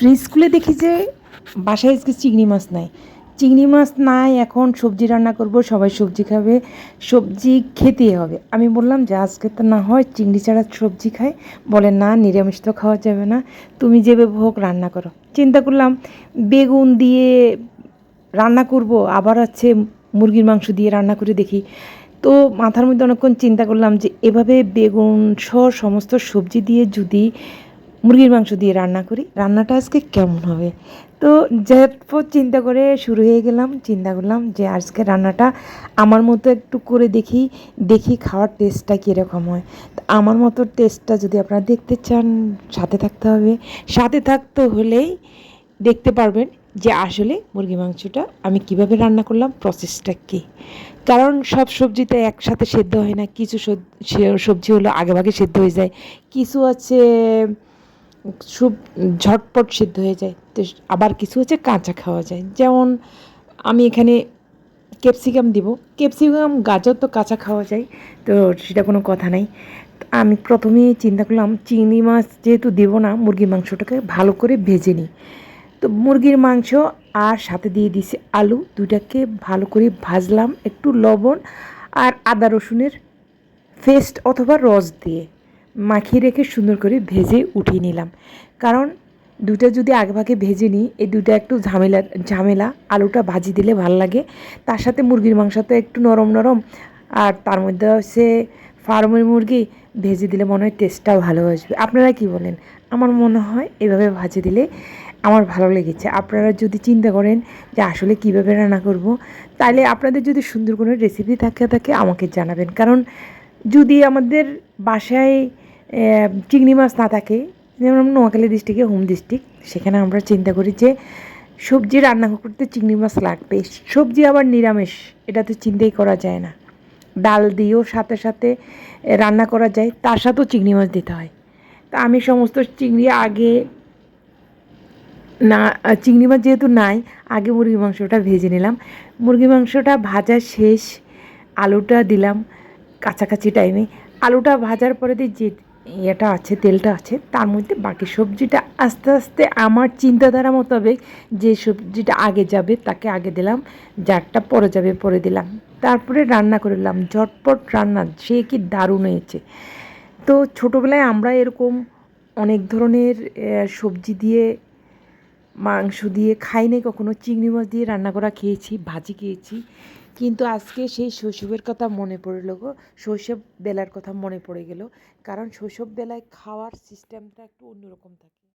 Fridge খুলে দেখি যে বাসায় আজকে চিংড়ি মাছ নাই। চিংড়ি মাছ নাই, এখন সবজি রান্না করব, সবাই সবজি খাবে, সবজি খেতেই হবে। আমি বললাম যে, আজকে তো না হয় চিংড়ি ছাড়া সবজি খাই। বলে, না, নিরামিষ তো খাওয়া যাবে না। তুমি যেভাবে হোক রান্না করো। চিন্তা করলাম, বেগুন দিয়ে রান্না করব, আবার হচ্ছে মুরগির মাংস দিয়ে রান্না করে দেখি। তো মাথার মধ্যে অনেকক্ষণ চিন্তা করলাম যে, এভাবে বেগুন সহ সমস্ত সবজি দিয়ে যদি মুরগির মাংস দিয়ে রান্না করি। রান্নাটা আজকে কেমন হবে? তো ঝটপট চিন্তা করে শুরু হয়ে গেলাম, চিন্তা করলাম যে আজকে রান্নাটা আমার মতো একটু করে দেখি দেখি খাওয়ার টেস্টটা কীরকম হয়। তো আমার মতো টেস্টটা যদি আপনারা দেখতে চান, সাথে থাকতে হবে। সাথে থাকতে হলেই দেখতে পারবেন যে আসলে মুরগি মাংসটা আমি কীভাবে রান্না করলাম প্রসেসটা কী। কারণ সব সবজিতে একসাথে সেদ্ধ হয় না, কিছু সবজি হলো আগেভাগে সেদ্ধ হয়ে যায়। কিছু আছে খুব ঝটপট সিদ্ধ হয়ে যায়। তো আবার কিছু হচ্ছে কাঁচা খাওয়া যায়। যেমন আমি এখানে ক্যাপসিকাম দিব। ক্যাপসিকাম, গাজর তো কাঁচা খাওয়া যায়, তো সেটা কোনো কথা নাই। আমি প্রথমেই চিন্তা করলাম, চিংড়ি মাছ যেহেতু দেবো না, মুরগির মাংসটাকে ভালো করে ভেজে নিই। তো মুরগির মাংস আর সাথে দিয়ে দিছি আলু দুটাকে ভালো করে ভাজলাম একটু লবণ আর আদা রসুনের পেস্ট অথবা রস দিয়ে। মাখিয়ে রেখে সুন্দর করে ভেজে উঠিয়ে নিলাম। কারণ দুটো যদি আগেভাগে ভেজে নিই, এই দুটো একটু ঝামেলা ঝামেলা, আলুটা ভাজি দিলে ভালো লাগে। তার সাথে মুরগির মাংস তো একটু নরম নরম, আর তার মধ্যে হচ্ছে ফার্মের মুরগি, ভেজে দিলে মনে হয় টেস্টটাও ভালো আসবে। আপনারা কি বলেন? আমার মনে হয় এভাবে ভাজি দিলে আমার ভালো লেগেছে। আপনারা যদি চিন্তা করেন যে আসলে কীভাবে রান্না করব তাহলে আপনাদের যদি সুন্দর কোনো রেসিপি থাকে থাকে আমাকে জানাবেন। কারণ যদি আমাদের বাসায় চিংড়ি মাছ না থাকে, যেমন নোয়াখালী ডিস্ট্রিক্টে হোম ডিস্ট্রিক্ট সেখানে আমরা চিন্তা করি যে সবজি রান্না করতে চিংড়ি মাছ লাগবে। সবজি আবার নিরামিষ, এটা তো চিন্তাই করা যায় না। ডাল দিয়েও সাথে সাথে রান্না করা যায়, তার সাথেও চিংড়ি মাছ দিতে হয়। তা আমি সমস্ত চিংড়ি আগে না, চিংড়ি মাছ যেহেতু নাই, আগে মুরগি মাংসটা ভেজে নিলাম। মুরগি মাংসটা ভাজা শেষ, আলুটা দিলাম কাছাকাছি টাইমে আলুটা ভাজার পরে দিয়ে ইয়েটা আছে, তেলটা আছে, তার মধ্যে বাকি সবজিটা আস্তে আস্তে আমার চিন্তাধারা মোতাবেক যে সবজিটা আগে যাবে তাকে আগে দিলাম, যারটা পরে যাবে পরে দিলাম। তারপরে রান্না করলাম ঝটপট রান্না, সে কি দারুণ হয়েছে। তো ছোটোবেলায় আমরা এরকম অনেক ধরনের সবজি দিয়ে, মাংস দিয়ে খাই নাই কখনো, চিংড়ি মাছ দিয়ে রান্না করা খেয়েছি, ভাজি খেয়েছি। কিন্তু আজকে সেই শৈশবের কথা মনে পড়ল গো। শৈশব বেলার কথা মনে পড়ে গেল। কারণ শৈশব বেলায় খাওয়ার সিস্টেমটা একটু অন্যরকম থাকে।